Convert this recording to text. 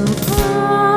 มฟ้า